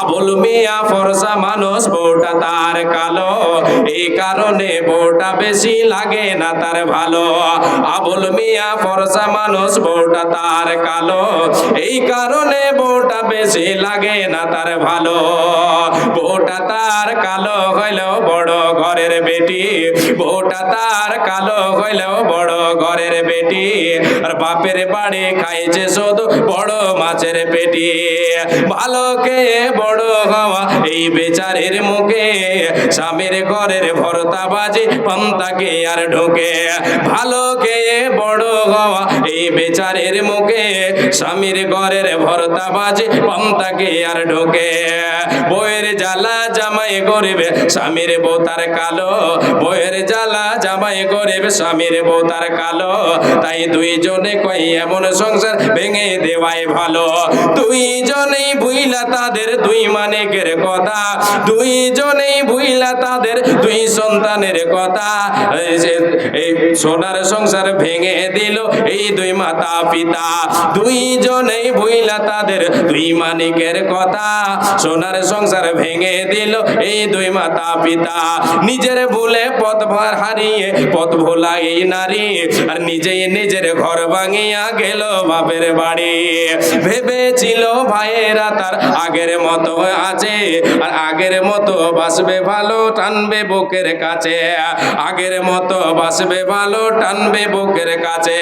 আবুল মিয়া ফরসা মানুষ, বউটা তার কালো। এই কারণে বউটা বেশি লাগে না তার ভালো। আবুল মিয়া ফরসা মানুষ, বউটা তার কালো। এই কারণে বউটা বেশি লাগে না তার ভালো। বউটা তার কালো হইলেও বড় ঘরের বেটি। বউটা তার কালো হইলেও বড় ঘরের বেটি। আর বাপের বাড়ি খাইছে শুধু বড় মাছের পেটি। ভালো কে বড় হওয়া। এই বেচারের মুখে স্বামীর ঘরের ভরতা বাজে পান্তাকে আর ঢোকে। ভালো বড় হওয়া। এই বেচারের মুখে স্বামীর ঘরের ভরতা বাজে পান্তাকে আর ঢোকে? বইয়ের জ্বালা জামাই গরিবে, স্বামীর বউ তার কালো। বইয়ের জ্বালা জামাই গরিবে, স্বামীর বউ তার কালো। তাই দুইজনে কই এমন সংসার ভেঙে দেওয়াই ভালো? দুইজনেই ভুইলা তাদের দুই মানিকের কথা। দুইজনেই ভুইলা তাদের দুই সন্তানের কথা। এই সোনার সংসার ভেঙে দিল এই দুই মাতা পিতা? দুইজনেই ভুইলা তাদের দুই মানিকের কথা। সোনার সংসার ভেঙে দিল এই দুই মাতা পিতা। নিজের ভুলে পথ ভার হারিয়ে, পথ ভোলা এই নারী। আর নিজেই নিজের ঘর ভাঙিয়া গেল বাপের বাড়ি। ভেবেছিল ভাইয়েরা তার আগের মতো আছে। আর আগের মতো বাসবে ভালো, টানবে বুকের কাছে। আগের মতো বাসবে ভালো, টানবে বুকের কাছে।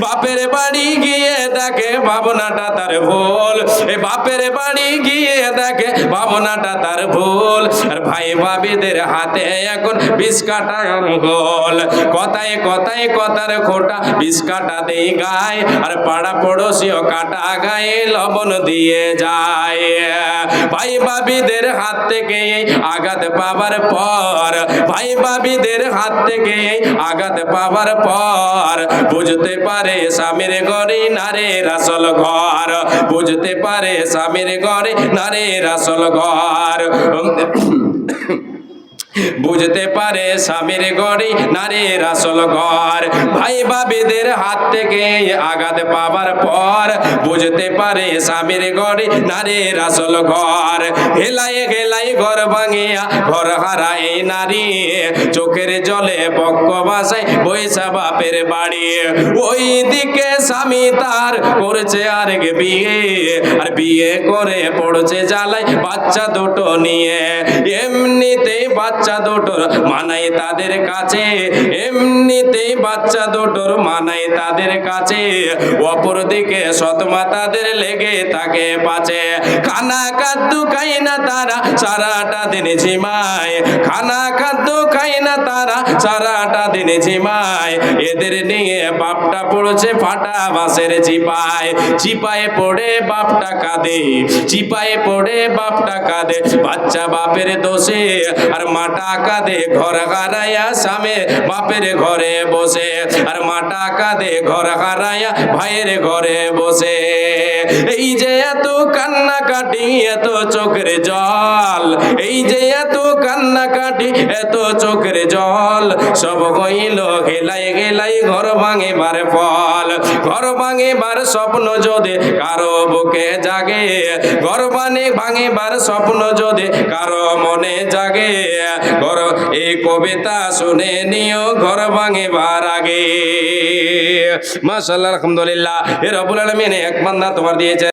বাপের বাড়ি গিয়ে দেখে, ভাবনাটা তার ভুল। এ বাপের বাড়ি গিয়ে দেখে, ভাবনাটা তার ভুল। আর ভাই ভাবিদের হাতে এখন বিষ কাটা গোল। কথায় কথায় কথার খোটা বিষ কাটা দেই গায়। আর পাড়া পড়োশিও কাটা গায়ে লবণ দিয়ে যায়। ভাই ভাবিদের হাত থেকে আঘাত পাবার পর, ভাই ভাবিদের হাত থেকে আঘাত পাবার পর, বুঝতে পারে স্বামীর ঘরে নারে রাসল ঘর, বুঝতে পারে স্বামীর ঘরে নারে রাসল ঘর। বুঝতে পারে স্বামীর গড়ি নারীর আসল ঘর। ভাই বাবিদের হাত থেকে আঘাত পাবার পর বুঝতে পারে স্বামীর গড়ি নারীর আসল ঘর। হেলাই হেলাই ঘর ভাঙিয়া ঘর হারাই নারী। চোখের জলে বক্ক বাসায় বৈশা বাপের বাড়ি। ওই দিকে স্বামী তার করছে আরেক বিয়ে। আর বিয়ে করে পড়ছে জ্বালাই বাচ্চা দুটো নিয়ে। এমনিতেই বাচ্চা দুটোর মানাই তাদের কাছে। এমনিতেই বাচ্চা দুটোর মানাই তাদের কাছে। অপর দিকে সৎমা তাদের লেগে থাকে পাছে। খানা খাদ্য খাই না তারা, সারাটা দিন ঝিমায়। খানা খাদ্য খাই না তারা, সারাটা দিন ঝিমায়। এদের নিয়ে বাপটা পড়ছে ফাটা বাসের চিপায়। চিপায় পড়ে বাপটা কাঁদে, চিপায় পড়ে বাপটা কাঁদে। বাচ্চা বাপের দোষে আর মাটা দে ঘর হারায়া স্বামী বাপের ঘরে বসে। আর মাটা দে ঘর হারায়া ভাইয়ের ঘরে বসে। এই যে এত কান্না কাটি এত চোখের জল। এই যে এত কান্না কাটি এত চোখের জল। সব হইল গেলাই গেলাই, ঘর ভাঙিবার ফল। ঘর ভাঙিবার স্বপ্ন যদি কারও বুকে জাগে, ঘর বানে ভাঙিবার স্বপ্ন যদি কারও মনে জাগে, ঘর এই কবিতা শুনে নিও, ঘর ভাঙিবার আগে। মাশাআল্লাহ আলহামদুলিল্লাহ। এ রবুল আলমিন এক বান্দা তোমার দিয়েছে।